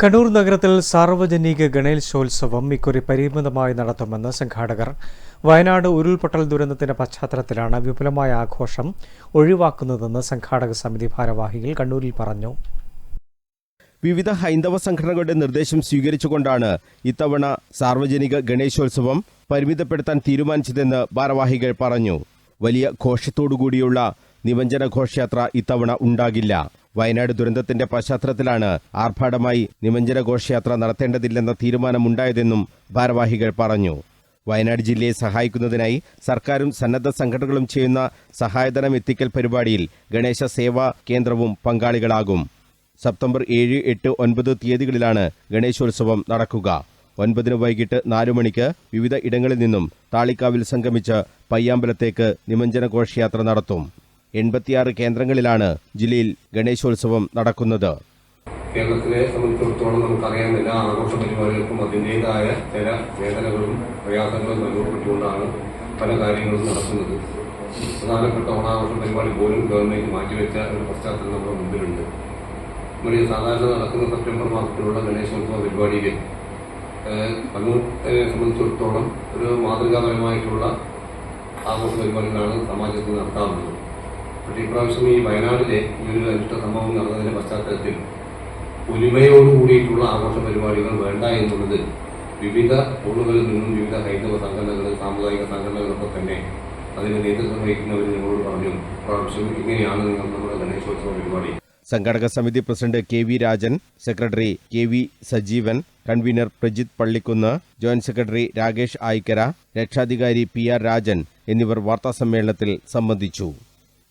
കണ്ണൂർ നഗരത്തിൽ സാർവജനിക ഗണേശോത്സവം ഇക്കുറി പരിമിതമായി നടത്തുമെന്ന് സംഘാടകർ. വയനാട് ഉരുൾപൊട്ടൽ ദുരന്തത്തിന്റെ പശ്ചാത്തലത്തിലാണ് വിപുലമായ ആഘോഷം ഒഴിവാക്കുന്നതെന്ന് സംഘാടക സമിതി ഭാരവാഹികൾ കണ്ണൂരിൽ പറഞ്ഞു. വിവിധ ഹൈന്ദവ സംഘടനകളുടെ നിർദ്ദേശം സ്വീകരിച്ചുകൊണ്ടാണ് ഇത്തവണ സാർവജനിക ഗണേശോത്സവം പരിമിതപ്പെടുത്താൻ തീരുമാനിച്ചതെന്ന് ഭാരവാഹികൾ പറഞ്ഞു. വലിയ ഘോഷത്തോടുകൂടിയുള്ള നിമഞ്ജന ഘോഷയാത്ര ഇത്തവണ ഉണ്ടാകില്ല. വയനാട് ദുരന്തത്തിന്റെ പശ്ചാത്തലത്തിലാണ് ആർഭാടമായി നിമഞ്ജന ഘോഷയാത്ര നടത്തേണ്ടതില്ലെന്ന തീരുമാനമുണ്ടായതെന്നും ഭാരവാഹികൾ പറഞ്ഞു. വയനാട് ജില്ലയെ സഹായിക്കുന്നതിനായി സർക്കാരും സന്നദ്ധ സംഘടനകളും ചെയ്യുന്ന സഹായധനം എത്തിക്കൽ പരിപാടിയിൽ ഗണേശ സേവാ കേന്ദ്രവും പങ്കാളികളാകും. സെപ്റ്റംബർ ഏഴ് എട്ട് ഒൻപത് തീയതികളിലാണ് ഗണേശോത്സവം നടക്കുക. ഒൻപതിന് വൈകിട്ട് നാലു മണിക്ക് വിവിധ ഇടങ്ങളിൽ നിന്നും താളിക്കാവിൽ സംഗമിച്ച് പയ്യാമ്പലത്തേക്ക് നിമഞ്ജന ഘോഷയാത്ര നടത്തും. എൺപത്തിയാറ് കേന്ദ്രങ്ങളിലാണ് ജില്ലയിൽ ഗണേശോത്സവം നടക്കുന്നത്. കേരളത്തിലെ സംബന്ധിച്ചിടത്തോളം നമുക്കറിയാം എല്ലാ ആഘോഷ പരിപാടികൾക്കും അതിന്റെതായ ചില വേദനകളും പ്രയാസങ്ങളും അനുഭവപ്പെട്ടുകൊണ്ടാണ് പല കാര്യങ്ങളും നടക്കുന്നത്. പ്രധാനപ്പെട്ട ഓണാഘോഷ പരിപാടി പോലും ഗവൺമെന്റ് മാറ്റിവെച്ച ഒരു പശ്ചാത്തലം നമ്മുടെ മുമ്പിലുണ്ട്. നമ്മുടെ സാധാരണ നടക്കുന്ന സെപ്റ്റംബർ മാസത്തിലുള്ള ഗണേശോത്സവ പരിപാടിയിൽ കണ്ണൂരിനെ കണ്ണൂരെ സംബന്ധിച്ചിടത്തോളം ഒരു മാതൃകാപരമായിട്ടുള്ള ആഘോഷ പരിപാടികളാണ് സമാജത്തിൽ നടത്താറുള്ളത്. പക്ഷേ ഇപ്രാവശ്യം ഈ വയനാടിലെ ഈ ഒരു അനിഷ്ട സംഭവം നടന്നതിന്റെ പശ്ചാത്തലത്തിൽ ഒരുമയോട് കൂടിയിട്ടുള്ള ആഘോഷ പരിപാടികൾ വേണ്ട എന്നുള്ളത് വിവിധ സ്കൂളുകളിൽ നിന്നും വിവിധ ഹൈന്ദവ സംഘടനകൾ സാമുദായിക സംഘടനകളൊക്കെ തന്നെ അതിന് നേതൃത്വം വഹിക്കുന്നവർ ഞങ്ങളോട് പറഞ്ഞു. പ്രാവശ്യം ഇങ്ങനെയാണ് നിങ്ങൾ നമ്മുടെ ഗണേശോത്സവ പരിപാടി. സംഘടക സമിതി president K V Rajan secretary K V Sajeevan convener Prajith Pallikkunnu joint secretary Rakesh Ayikkara രക്ഷാധികാരി പി ആർ രാജൻ എന്നിവർ വാർത്താസമ്മേളനത്തിൽ സംബന്ധിച്ചു.